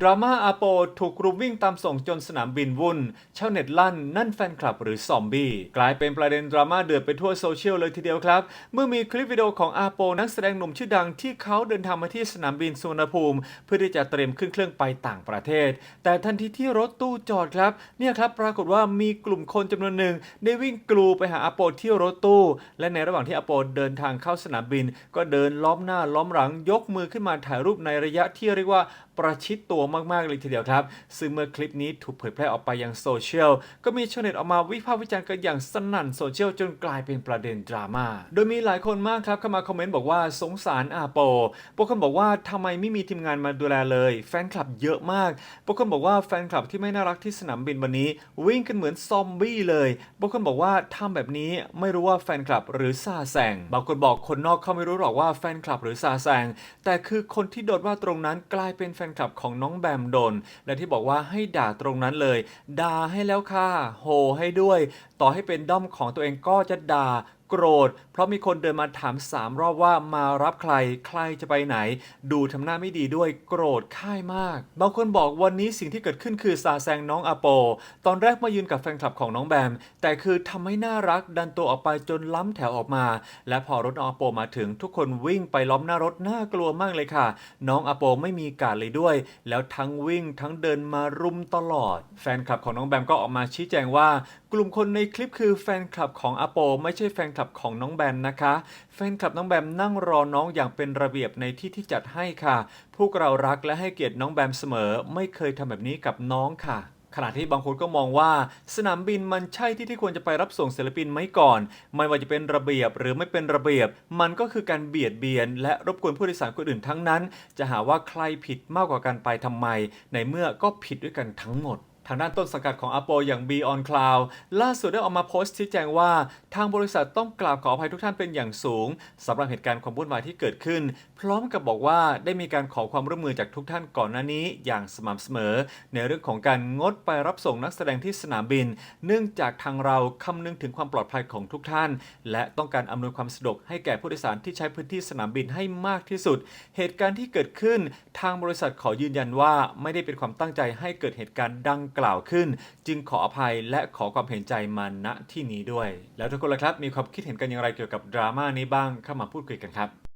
ดราม่าอาโปถูกรุมวิ่งตามส่งจนสนามบินวุ่นชาวเน็ตลั่น นั่นแฟนคลับหรือซอมบี้ กลายเป็นประเด็นดราม่าเดือดไปทั่วโซเชียลเลยทีเดียวครับ เมื่อมีคลิปวิดีโอของอาโปนักแสดงหนุ่มชื่อดังที่เขาเดินทางมาที่สนามบินสุวรรณภูมิ เพื่อที่จะเตรียมขึ้นเครื่องไปต่างประเทศ แต่ทันทีที่รถตู้จอดครับ เนี่ยครับปรากฏว่ามีกลุ่มคนจำนวนหนึ่ง ได้วิ่งกลูไปหาอาโปที่รถตู้ และในระหว่างที่อาโปเดินทางเข้าสนามบิน ก็เดินล้อมหน้าล้อมหลังยกมือขึ้นมาถ่ายรูปในระยะที่เรียกว่าประชิดตัวมากๆเลยทีเดียวครับ ซึ่งเมื่อคลิปนี้ถูกเผยแพร่ออกไปยังโซเชียล ก็มีชาวเน็ตออกมาวิพากษ์วิจารณ์กันอย่างสนั่นโซเชียลจนกลายเป็นประเด็นดราม่า โดยมีหลายคนมากครับเข้ามาคอมเมนต์บอกว่าสงสารอาโปบางคนบอกว่าทำไมไม่มีทีมงานมาดูแลเลย แฟนคลับเยอะมากบางคนบอกว่าแฟนคลับที่ไม่น่ารักที่สนามบินวันนี้ วิ่งกันเหมือนซอมบี้เลยบางคนบอกว่าทำแบบนี้ไม่รู้ว่าแฟนคลับหรือซาแซงบางคนบอกคนนอกเขาไม่รู้หรอกว่าแฟนคลับหรือซาแซงแต่คือคนที่โดนว่าตรงนั้นกลายเป็นแฟนคลับของน้องแบมโดน และที่บอกว่าให้ด่าตรงนั้นเลย ด่าให้แล้วค่ะ โหให้ด้วย ต่อให้เป็นด้อมของตัวเองก็จะด่าโกรธ เพราะมีคนเดินมาถามสามรอบว่ามารับใคร ใครจะไปไหน ดูทำหน้าไม่ดีด้วยโกรธค่ายมาก บางคนบอกวันนี้สิ่งที่เกิดขึ้นคือซาแซงน้องอาโป ตอนแรกมายืนกับแฟนคลับของน้องแบม แต่คือทำให้น่ารักดันตัวออกไปจนล้ำแถวออกมา และพอรถน้องอาโปมาถึงทุกคนวิ่งไปล้อมหน้ารถน่ากลัวมากเลยค่ะ น้องอาโปไม่มีการเลยด้วย แล้วทั้งวิ่งทั้งเดินมารุมตลอด แฟนคลับของน้องแบมก็ออกมาชี้แจงว่า กลุ่มคนในคลิปคือแฟนคลับของอาโป ไม่ใช่แฟนคลับของน้องแบมนะคะ แฟนคลับน้องแบมนั่งรอน้องอย่างเป็นระเบียบในที่ที่จัดให้ค่ะ พวกเรารักและให้เกียรติน้องแบมเสมอ ไม่เคยทำแบบนี้กับน้องค่ะขณะที่บางคนก็มองว่า สนามบินมันใช่ที่ที่ควรจะไปรับส่งศิลปินไหมก่อน ไม่ว่าจะเป็นระเบียบหรือไม่เป็นระเบียบ มันก็คือการเบียดเบียน และรบกวนผู้โดยสารคนอื่นทั้งนั้น จะหาว่าใครผิดมากกว่ากันไปทำไม ในเมื่อก็ผิดด้วยกันทั้งหมด ทางด้านต้นสังกัดของ Apple อย่าง Beyond Cloud ล่าสุดได้ออกมาโพสต์ชี้แจงว่า ทางบริษัทต้องกราบขออภัยทุกท่านเป็นอย่างสูงสำหรับเหตุการณ์ความวุ่นวายที่เกิดขึ้น พร้อมกับบอกว่าได้มีการขอความร่วมมือจากทุกท่านก่อนหน้านี้อย่างสม่ำเสมอ ในเรื่องของการงดไปรับส่งนักแสดงที่สนามบิน เนื่องจากทางเราคำนึงถึงความปลอดภัยของทุกท่าน และต้องการอำนวยความสะดวกให้แก่ผู้โดยสารที่ใช้พื้นที่สนามบินให้มากที่สุด เหตุการณ์ที่เกิดขึ้น ทางบริษัทขอยืนยันว่าไม่ได้เป็นความตั้งใจให้เกิดเหตุการณ์ดังกล่าวขึ้น จึงขออภัยและขอความเห็นใจมาณที่นี้ด้วย แล้วทุกคนละครับมีความคิดเห็นกันอย่างไรเกี่ยวกับดราม่านี้บ้างเข้ามาพูดคุยกันครับ